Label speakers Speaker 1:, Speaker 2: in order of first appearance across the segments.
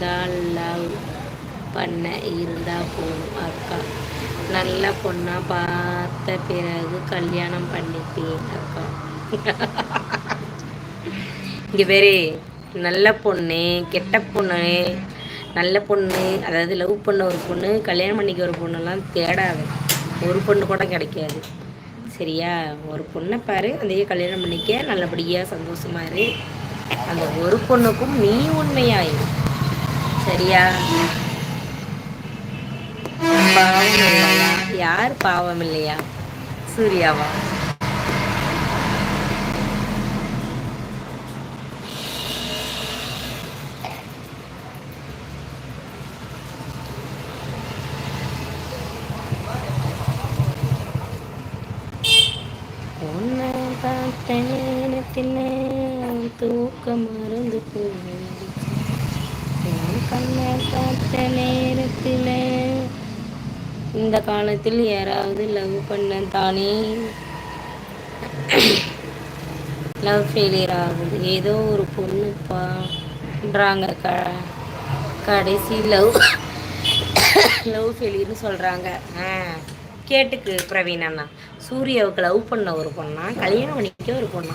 Speaker 1: இருந்தால் லவ் பண்ண இருந்தால் போதும் அக்கா. நல்ல பொண்ணாக பார்த்த பிறகு கல்யாணம் பண்ணிப்பேன் அக்கா. இங்கே வேறு நல்ல பொண்ணு கெட்ட பொண்ணு நல்ல பொண்ணு அதாவது லவ் பண்ண ஒரு பொண்ணு கல்யாணம் பண்ணிக்க ஒரு பொண்ணுலாம் தேடாது. ஒரு பொண்ணு கூட கிடைக்காது. சரியா? ஒரு பொண்ணை பாரு அதையே கல்யாணம் பண்ணிக்க நல்லபடியாக சந்தோஷமாக இரு. அந்த ஒரு பொண்ணுக்கும் நீ உண்மையாயிரு. சரியா? பாவம் இல்லையா யார் பாவம் இல்லையா? சூர்யாவா? உன்னை பார்த்த நேரத்தில் தூக்கம் மறந்து போயிடுச்சு உன் கண்ணை பார்த்த நேரத்தில் இந்த காலத்தில் யாராவது லவ் பண்ண தானே லவ் ஃபெயிலியர் ஆகுது. ஏதோ ஒரு பொண்ணு பண்ணுறாங்க க கடைசி லவ் லவ் ஃபெயிலியர்னு சொல்கிறாங்க ஆ கேட்டுக்கு பிரவீன் அண்ணா. சூர்யாவுக்கு லவ் பண்ண ஒரு பொண்ணா கல்யாணம் பண்ணிக்க ஒரு பொண்ணா?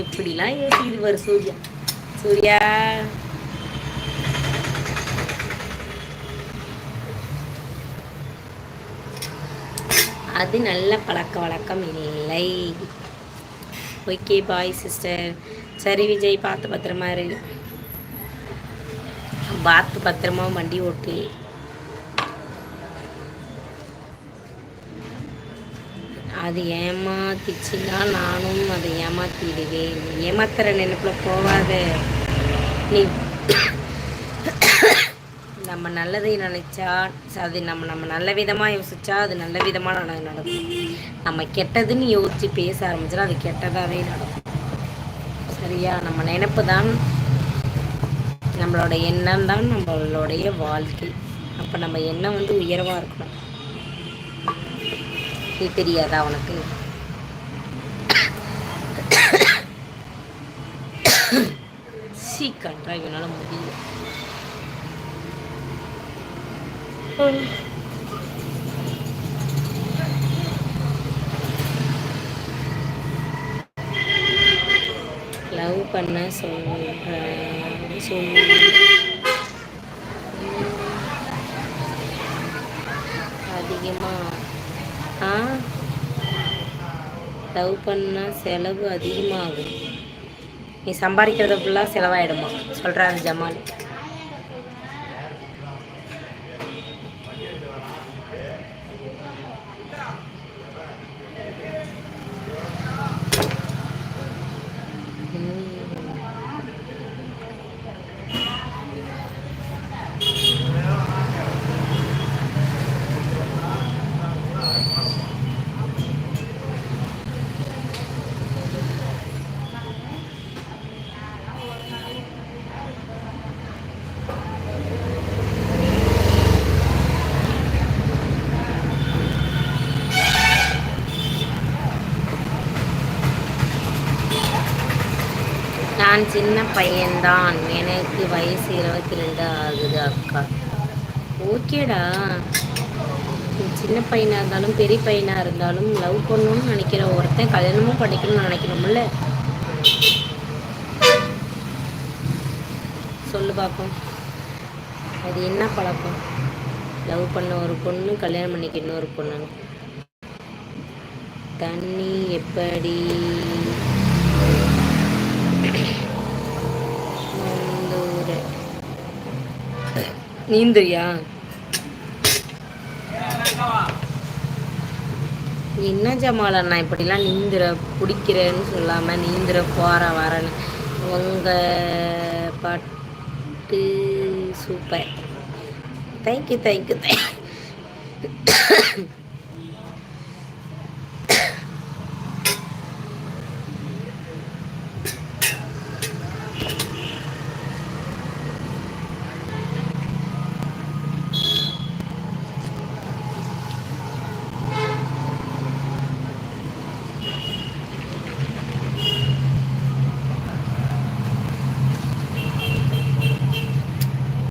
Speaker 1: எப்படிலாம் யோசிக்குது வரும் சூர்யா. சூர்யா அது நல்ல பழக்க வழக்கம் இல்லை. ஓகே பாய் சிஸ்டர் சரி விஜய் பார்த்து பத்திரமா இரு. பார்த்து பத்திரமா வண்டி ஓட்டு. அது ஏமாத்திச்சுன்னா நானும் அதை ஏமாத்திடுவேன். ஏமாத்துற நினைப்புல போகாத நீ நம்ம நல்லதை நினைச்சா அது நம்ம நம்ம நல்ல விதமாக யோசிச்சா அது நல்ல விதமாக நடக்கும். நம்ம கெட்டதுன்னு யோசிச்சு பேச ஆரம்பிச்சா அது கெட்டதாகவே நடக்கும். சரியா? நம்ம நினைப்பு தான் நம்மளோட எண்ணம் தான் நம்மளுடைய வாழ்க்கை. அப்போ நம்ம எண்ணம் வந்து உயர்வாக இருக்கணும். இது தெரியாதா உனக்கு? சீக்கிரம் என்னால் முடியல. லவ் பண்ண சொல்ற சொல் அதிகமாக ஆ? லவ் பண்ணால் செலவு அதிகமாகும். நீ சம்பாதிக்கிறத ஃபுல்லாக செலவாயிடுமா? சொல்கிறாரு ஜமால். நான் சின்ன பையன்தான். எனக்கு வயசு இருபத்தி ரெண்டு ஆகுது அக்கா. ஓகேடா. சின்ன பையனாக இருந்தாலும் பெரிய பையனாக இருந்தாலும் லவ் பண்ணணும்னு நினைக்கிற ஒருத்தன் கல்யாணமும் பண்ணிக்கணும்னு நினைக்கிறோம்ல சொல்லு பார்ப்போம் அது என்ன பழக்கம்? லவ் பண்ண ஒரு பொண்ணு கல்யாணம் பண்ணிக்க இன்னொரு பொண்ணு தண்ணி எப்படி? நீந்துறியா? என்ன ஜமால அண்ணா இப்படிலாம் நீந்துற பிடிக்கிறேன்னு சொல்லாமல் நீந்துற போகிற வரேன்னு. உங்கள் பாட்டு சூப்பர் தேங்க்யூ தேங்க்யூ தேங்க்